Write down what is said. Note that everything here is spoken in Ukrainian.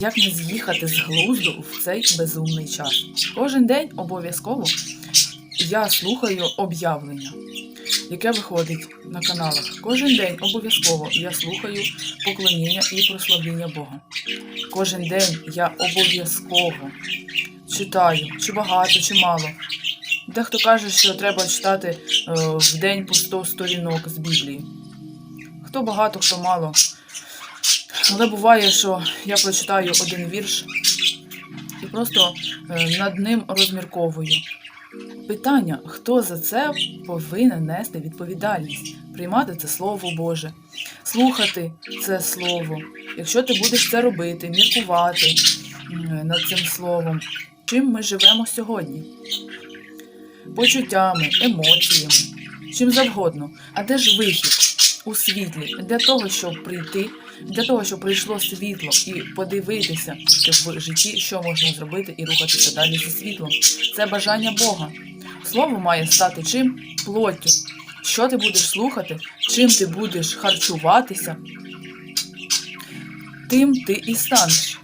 Як не з'їхати з глузду в цей безумний час? Кожен день обов'язково я слухаю об'явлення, яке виходить на каналах. Кожен день обов'язково я слухаю поклоніння і прославління Бога. Кожен день я обов'язково читаю, чи багато, чи мало. Дехто каже, що треба читати е, в день по 100 сторінок з Біблії. Хто багато, хто мало. Але буває, що я прочитаю один вірш і просто е, над ним розмірковую. Питання, хто за це повинен нести відповідальність, приймати це Слово Боже, слухати це Слово. Якщо ти будеш це робити, міркувати над цим словом, чим ми живемо сьогодні? Почуттями, емоціями, чим завгодно. А де ж вихід у світлі для того, щоб прийти, для того, щоб прийшло світло і подивитися в житті, що можна зробити і рухатися далі зі світлом. Це бажання Бога. Слово має стати чим? Плоттю. Що ти будеш слухати, чим ти будеш харчуватися, тим ти і станеш.